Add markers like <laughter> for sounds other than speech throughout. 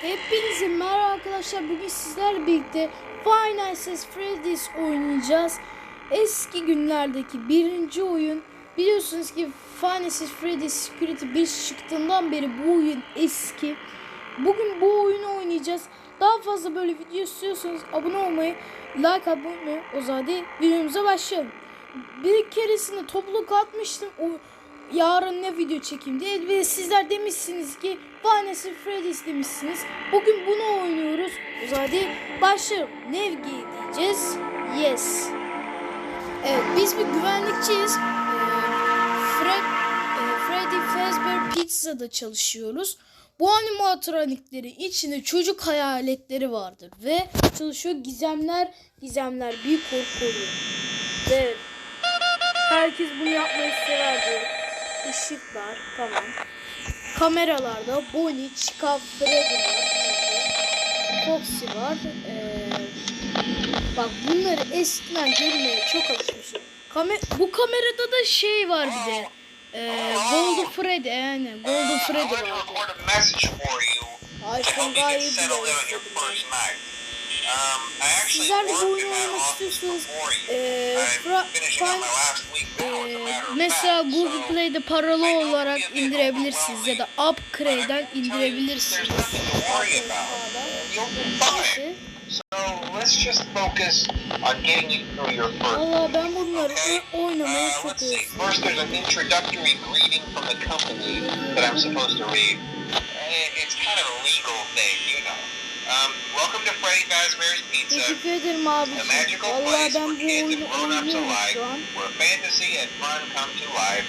Hepinize merhaba arkadaşlar. Bugün sizlerle birlikte Five Nights Freddy's oynayacağız. Eski günlerdeki birinci oyun. Biliyorsunuz ki Five Nights Freddy's Security 1 çıktığından beri bu oyun eski. Bugün bu oyunu oynayacağız. Daha fazla böyle video istiyorsanız abone olmayı, like atmayı unutmayın. O zaman videomuza başlayalım. Bir keresinde topluluk atmıştım. O yarın ne video çekeyim diye ve sizler demişsiniz ki Vanessa Freddy's demişsiniz. Bugün bunu oynuyoruz. O hadi başlayalım. Nevgi diyeceğiz. Yes. Evet biz bir güvenlikçiyiz. Ee, Fred, e, Freddy Fazbear Pizza'da çalışıyoruz. Bu animatroniklerin içinde çocuk hayaletleri vardır ve çalışıyor gizemler gizemler büyük korku oluyor. Ve herkes bunu yapmayı severdi. Işıklar tamam. Kameralarda Bonnie, Chica, Freddy var. Foxy var. Ee, bak bunları eskiden görmeye çok alışmışım. Kamer bu kamerada da şey var bir de. Ee, Golden Freddy yani. Golden Freddy vardı. iPhone get iyi Sizler de bu oyunu oynamak istiyorsanız ee, Ee, mesela Google Play'de paralı olarak indirebilirsiniz ya da Upgrade'den indirebilirsiniz. Valla ben bunları oynamayı Uh, çok It's kind of a legal thing, know. Um, welcome to Freddy Fazbear's Pizza, Teşekkür a magical place where kids and grown-ups alike, where fantasy and fun come to life.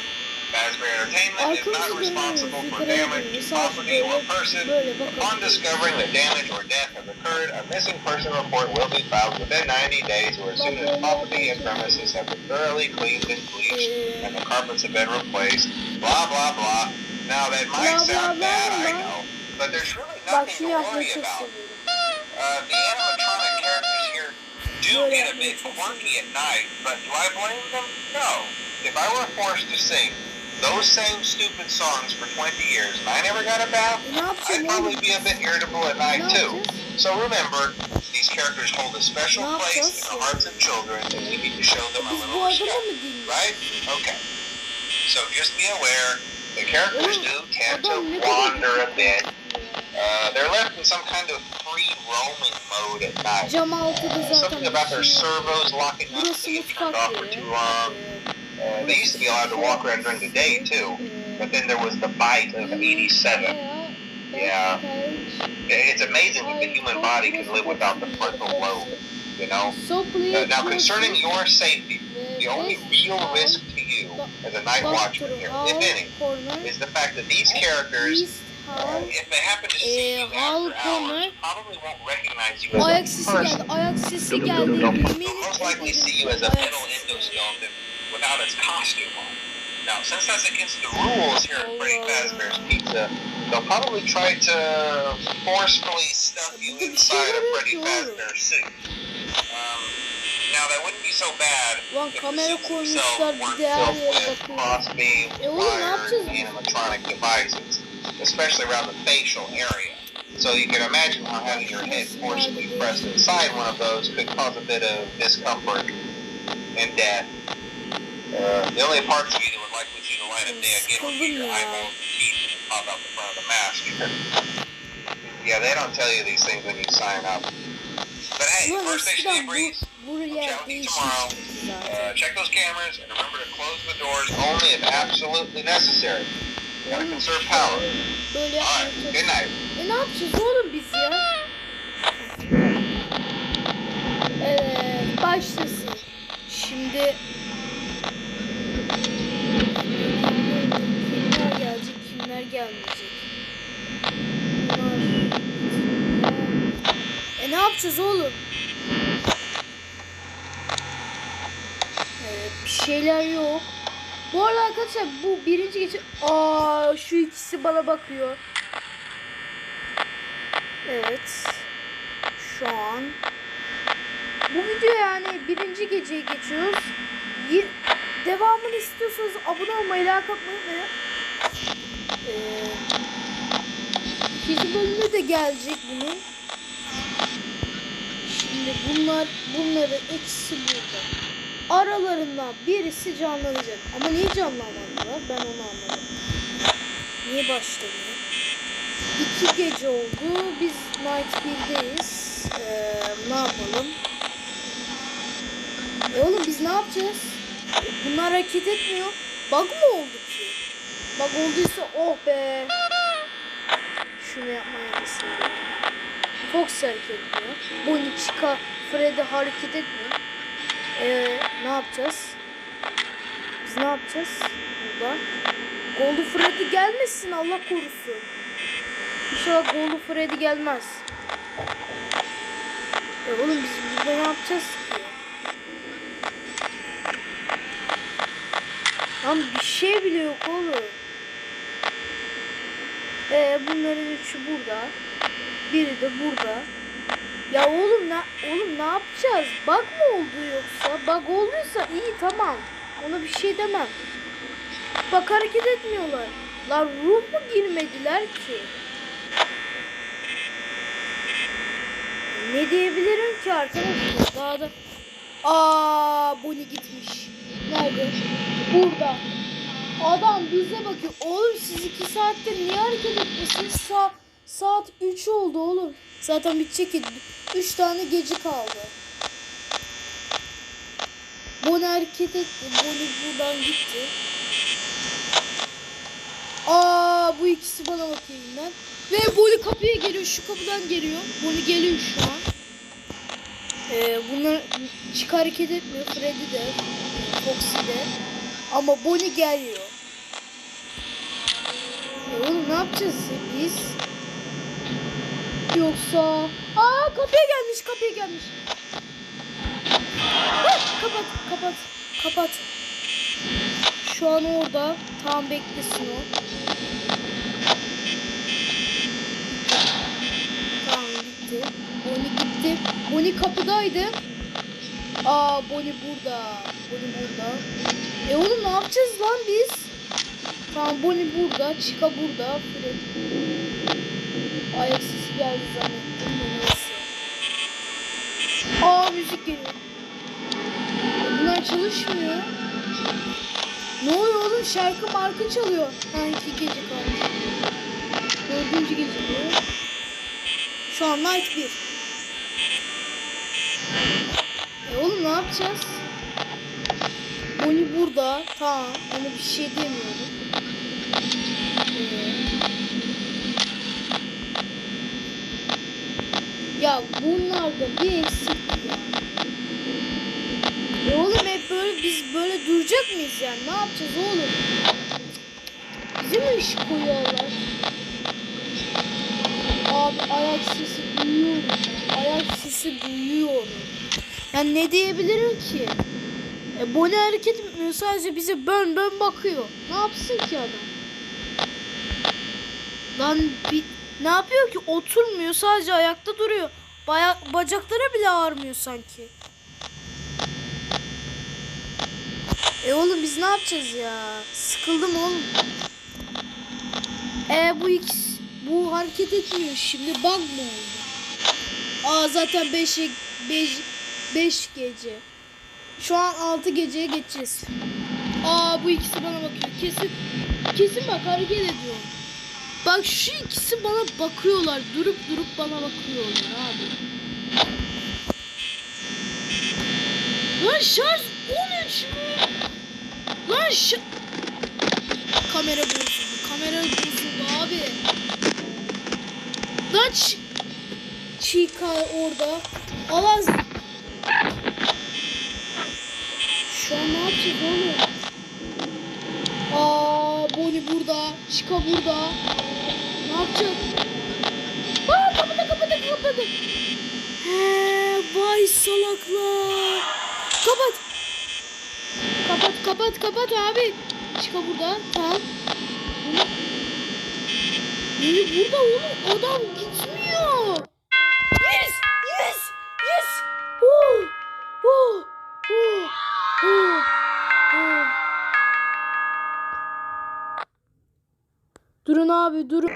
Fazbear Entertainment is not responsible for damage to property or person. Upon discovering that damage or death has occurred, a missing person report will be filed within 90 days or as soon as property and premises have been thoroughly cleaned and bleached and the carpets have been replaced. Blah, blah, blah. Now, that might sound bad, I blah. know, but there's really nothing to worry about. Uh, the animatronic characters here do get a bit quirky at night, but do I blame them? No. If I were forced to sing those same stupid songs for 20 years and I never got a bath, I'd probably be a bit irritable at night too. So remember, these characters hold a special place in the hearts of children and we need to show them a little respect. Right? Okay. So just be aware, the characters do tend to adam ne kadar wander a bit. Uh, they're left in some kind of free roaming mode at night. Something about their bir şey yok. servos locking up to get turned off for too long. Uh, they used to be allowed to walk around during the day too, but then there was the bite of 87. Yeah. It's amazing that the human body can live without the frontal lobe, you know? So Uh, now, concerning your safety, the only real risk to you as a night watchman here, if any, is the fact that these characters, Hall. If they happen to see e, Hal Connor Ajax geldi. Ajax sesi geldi. Now, since that's against the rules here at Freddy Fazbear's Pizza, they'll probably try to forcefully stuff you <laughs> inside of Freddy Fazbear's suit. Um, now that wouldn't be so bad. Lan kamera koymuşlar bir değer yere bakıyor. E oğlum ne? Animatronic devices especially around the facial area. So you can imagine how having your head forcibly pressed inside one of those could cause a bit of discomfort and death. Uh, the only parts of you that would likely see the light of day again would be your eyeballs and teeth that pop out the front of the mask. yeah, they don't tell you these things when you sign up. But hey, first eskiden of bu, breeze. bu yer tomorrow. Uh, check those cameras and remember to close the doors only if absolutely necessary. Gotta conserve power. Böyle All yapmaya right, good night. E ne yapacağız oğlum biz ya? Evet başlasın. Şimdi kimler gelecek kimler gelmeyecek? E ne yapacağız oğlum? Evet bir şeyler yok. Bu arada arkadaşlar bu birinci geçi... Aa şu ikisi bana bakıyor. Evet. Şu an. Bu video yani birinci geceye geçiyoruz. Yi- Devamını istiyorsanız abone olmayı, like atmayı unutmayın. Ee, bölümde de gelecek bunun. Şimdi bunlar bunların ikisi burada. Aralarından birisi canlanacak. Ama niye canlanmadılar? Ben onu anlamadım. Niye başlamıyor? İki gece oldu. Biz Night 1'deyiz. Ee, ne yapalım? E oğlum biz ne yapacağız? Bunlar hareket etmiyor. Bug mı oldu ki? Bug olduysa oh be. Şunu yapmaya mısın? Fox hareket etmiyor. Bonnie, Chica, Freddy hareket etmiyor. Ee, ne yapacağız? Biz ne yapacağız? Burada. Golden Freddy gelmesin Allah korusun. İnşallah Golden Freddy gelmez. E oğlum biz burada ne yapacağız ki? Lan bir şey bile yok oğlum. Ee, bunların üçü burada. Biri de burada. Ya oğlum ne oğlum ne yapacağız? Bug mı oldu yoksa? Bug olduysa iyi tamam. Ona bir şey demem. Bak hareket etmiyorlar. Lan ruh mu girmediler ki? Ne diyebilirim ki arkadaşlar? Daha da... Aa, Bonnie gitmiş. Nerede? Burada. Adam bize bakıyor. Oğlum siz iki saattir niye hareket etmişsiniz? Sa saat 3 oldu oğlum. Zaten bitecek ki. 3 tane gece kaldı. Bonnie hareket etti. Bonnie buradan gitti. Aa bu ikisi bana bakıyor yeniden. Ve Bonnie kapıya geliyor. Şu kapıdan geliyor. Bonnie geliyor şu an. Ee, bunlar çık hareket etmiyor. Freddy de. Foxy de. Ama Bonnie geliyor. E oğlum ne yapacağız biz? Yoksa... Aa kapıya gelmiş kapıya gelmiş. Hah, kapat kapat kapat. Şu an orada. Tamam beklesin o. Tamam gitti. Bonnie gitti. Bonnie kapıdaydı. Aa Bonnie burada. Bonnie burada. E oğlum ne yapacağız lan biz? Tamam Bonnie burada. Chica burada. Fred. Ayak sesi geldi zannettim de neyse. Aa müzik geliyor. Bunlar çalışmıyor. Ne oluyor oğlum? Şarkı marka çalıyor. Ha iki gece kalmış. Dördüncü gece diyor. Şu an night 1. E oğlum ne yapacağız? Bonnie burada. Tamam. Ona bir şey demiyorum. Ya bunlarda bir eksik ya. E oğlum hep böyle biz böyle duracak mıyız yani? Ne yapacağız oğlum? Bizi mi iş koyuyorlar? Abi ayak sesi duyuyorum. Ayak sesi duyuyorum. Yani ne diyebilirim ki? E Bonnie hareket etmiyor. Sadece bize bön bön bakıyor. Ne yapsın ki adam? Lan bir, ne yapıyor ki? Oturmuyor. Sadece ayakta duruyor. Baya, bacakları bile ağrımıyor sanki. E oğlum biz ne yapacağız ya? Sıkıldım oğlum. E bu ikisi bu hareket etmiyor şimdi bug mı oldu? Aa zaten 5 5 5 gece. Şu an 6 geceye geçeceğiz. Aa bu ikisi bana bakıyor. Kesin kesin bak hareket ediyor. Bak şu ikisi bana bakıyorlar. Durup durup bana bakıyorlar abi. Lan şarj 13 mü? Lan şu... Kamera bozuldu. Kamera bozuldu abi. Lan Ç- Chica orada. Alaz. Şu an ne yapacağız oğlum? Aa, Bonnie burada. Chica burada. Ne yapacağız? Aa, kapadı kapadı kapadı. He, vay salaklar. Kapat. Kapat kapat kapat abi. Chica burada. Tamam. Beni burada oğlum adam gitmiyor. Abi durun.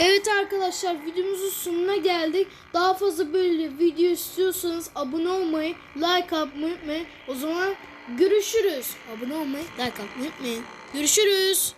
Evet arkadaşlar videomuzun sonuna geldik. Daha fazla böyle video istiyorsanız abone olmayı, like atmayı unutmayın. O zaman görüşürüz. Abone olmayı, like atmayı unutmayın. Görüşürüz.